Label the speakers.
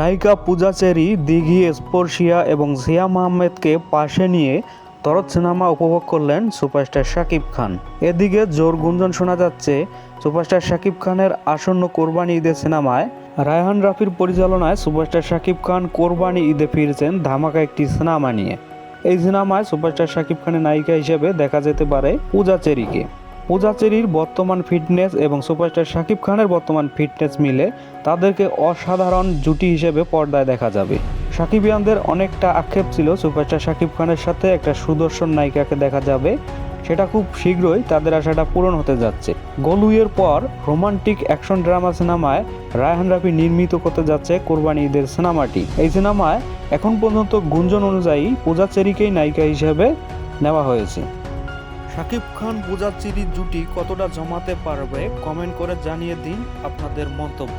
Speaker 1: নায়িকা পূজা চেরি, দিঘি, স্পর্শিয়া এবং জিয়া আহমেদকে পাশে নিয়ে তরত সিনেমা উপভোগ করলেন সুপারস্টার শাকিব খান। এদিকে জোর গুঞ্জন শোনা যাচ্ছে, সুপারস্টার শাকিব খানের আসন্ন কোরবানি ঈদের সিনেমায় রায়হান রাফির পরিচালনায় সুপারস্টার শাকিব খান কোরবানি ঈদে ফিরছেন ধামাকা একটি সিনেমা নিয়ে। এই সিনেমায় সুপারস্টার শাকিব খানের নায়িকা হিসেবে দেখা যেতে পারে পূজা চেরিকে। পূজা চেরির বর্তমান ফিটনেস এবং সুপারস্টার শাকিব খানের বর্তমান ফিটনেস মিলে তাদেরকে অসাধারণ জুটি হিসেবে পর্দায় দেখা যাবে। সাকিবিয়ানদের অনেকটা আক্ষেপ ছিল সুপারস্টার শাকিব খানের সাথে একটা সুদর্শন নায়িকাকে দেখা যাবে। সেটা খুব শীঘ্রই তাদের আশাটা পূরণ হতে যাচ্ছে। গলুইয়ের পর রোমান্টিক অ্যাকশন ড্রামা সিনেমায় রায়হান রাফি নির্মিত করতে যাচ্ছে কোরবানি ঈদের সিনেমাটি। এই সিনেমায় এখন পর্যন্ত গুঞ্জন অনুযায়ী পূজা চেরিকেই নায়িকা হিসেবে নেওয়া হয়েছে। শাকিব খান পূজা চিরির জুটি কতটা জমাতে পারবে কমেন্ট করে জানিয়ে দিন আপনাদের মন্তব্য।